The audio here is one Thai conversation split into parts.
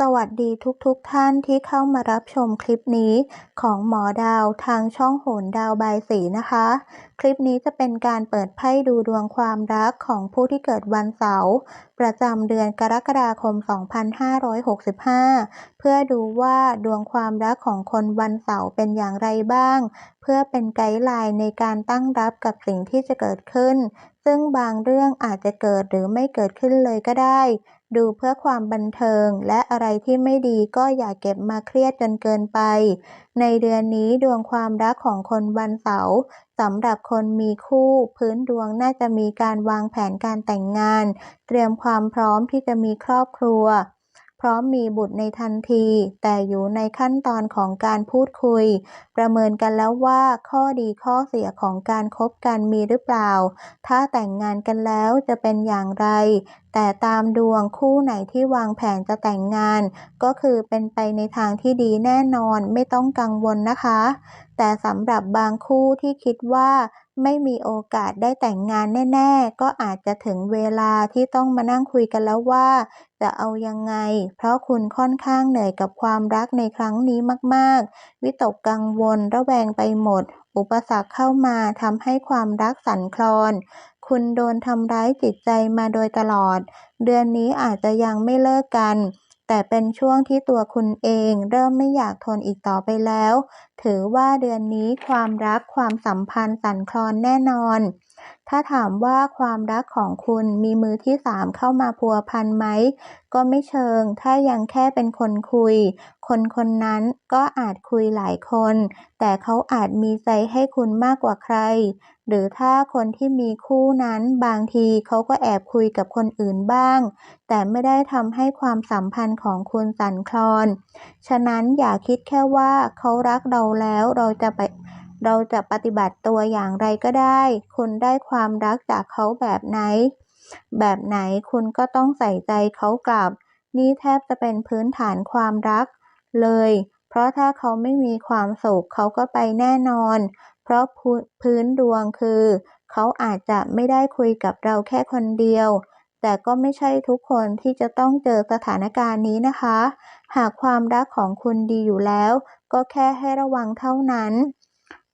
สวัสดีทุกๆทท่านที่เข้ามารับชมคลิปนี้ของหมอดาวทางช่องโหนดาวบายสีนะคะ คลิปนี้จะเป็นการเปิดไพ่ดูดวงความรักของผู้ที่เกิดวันเสาร์ประจำเดือนกรกฎาคม 2565 เพื่อดูว่าดวงความรักของคนวันเสาร์เป็นอย่างไรบ้าง เพื่อเป็นไกด์ไลน์ในการตั้งรับกับสิ่งที่จะเกิดขึ้นซึ่งบางเรื่องอาจจะเกิดหรือไม่เกิดขึ้นเลยก็ได้ ดูเพื่อความบันเทิง และอะไรที่ไม่ดีก็อย่าเก็บมาเครียดจนเกินไป ในเดือนนี้ดวงความรักของคนวันเสาร์สำหรับคนมีคู่พื้นดวงน่าจะมีการวางแผนการแต่งงาน เตรียมความพร้อมที่จะมีครอบครัว พร้อมมีบุตรในทันที แต่อยู่ในขั้นตอนของการพูดคุย ประเมินกันแล้วว่าข้อดีข้อเสียของการคบกันมีหรือเปล่า ถ้าแต่งงานกันแล้วจะเป็นอย่างไร แต่ตามดวงคู่ไหนที่วางแผนจะแต่งงาน ก็คือเป็นไปในทางที่ดีแน่นอนไม่ต้องกังวลนะคะแต่สำหรับบางคู่ที่คิดว่าไม่มีโอกาสได้แต่งงานแน่ ๆ ก็อาจจะถึงเวลาที่ต้องมานั่งคุยกันแล้วว่า จะเอายังไง เพราะคุณค่อนข้างเหนื่อยกับความรักในครั้งนี้มากๆ วิตกกังวลระแวงไปหมด อุปสรรคเข้ามาทำให้ความรักสั่นคลอน คุณโดนทำร้ายจิตใจมาโดยตลอด เดือนนี้อาจจะยังไม่เลิกกัน แต่เป็นช่วงที่ตัวคุณเองเริ่มไม่อยากทนอีกต่อไปแล้ว ถือว่าเดือนนี้ความรักความสัมพันธ์สั่นคลอนแน่นอนถ้าถามว่าความรักของคุณมีมือที่สามเข้ามาพัวพันไหม ก็ไม่เชิง ถ้ายังแค่เป็นคนคุย คนคนนั้นก็อาจคุยหลายคน แต่เขาอาจมีใจให้คุณมากกว่าใคร หรือถ้าคนที่มีคู่นั้นบางทีเขาก็แอบคุยกับคนอื่นบ้าง แต่ไม่ได้ทำให้ความสัมพันธ์ของคุณสั่นคลอน ฉะนั้นอย่าคิดแค่ว่าเขารักเราแล้วเราจะไป เราจะปฏิบัติตัวอย่างไรก็ได้ คุณได้ความรักจากเขาแบบไหน แบบไหนคุณก็ต้องใส่ใจเขากลับ นี่แทบจะเป็นพื้นฐานความรัก เลย เพราะถ้าเขาไม่มีความสุขเขาก็ไปแน่นอน เพราะพื้นดวงคือ เขาอาจจะไม่ได้คุยกับเราแค่คนเดียว แต่ก็ไม่ใช่ทุกคนที่จะต้องเจอสถานการณ์นี้นะคะ หากความรักของคุณดีอยู่แล้ว ก็แค่ให้ระวังเท่านั้น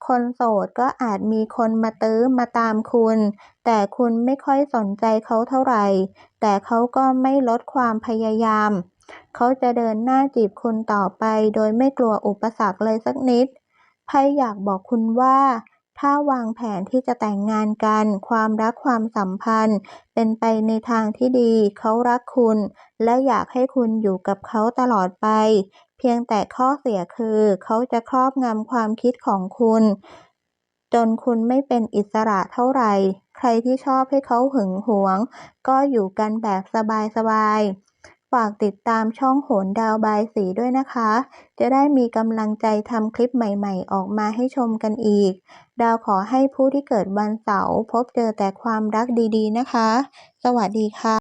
คนโสดก็อาจมีคนมาตื้อมาตามคุณ แต่คุณไม่ค่อยสนใจเขาเท่าไหร่ แต่เขาก็ไม่ลดความพยายาม เขาจะเดินหน้าจีบคุณต่อไป โดยไม่กลัวอุปสรรคเลยสักนิดไพ่อยากบอกคุณว่า ถ้าวางแผนที่จะแต่งงานกัน ความรักความสัมพันธ์ เป็นไปในทางที่ดี เขารักคุณ และอยากให้คุณอยู่กับเขาตลอดไป เพียงแต่ข้อเสียคือ เขาจะครอบงำความคิดของคุณ จนคุณไม่เป็นอิสระเท่าไหร่ ใครที่ชอบให้เขาหึงหวง ก็อยู่กันแบบสบายๆ ฝากติดตามช่องโหนดาวบายสีด้วยนะคะ จะได้มีกำลังใจทำคลิปใหม่ๆ ออกมาให้ชมกันอีก ดาวขอให้ผู้ที่เกิดวันเสาร์พบเจอแต่ความรักดีๆนะคะ สวัสดีค่ะ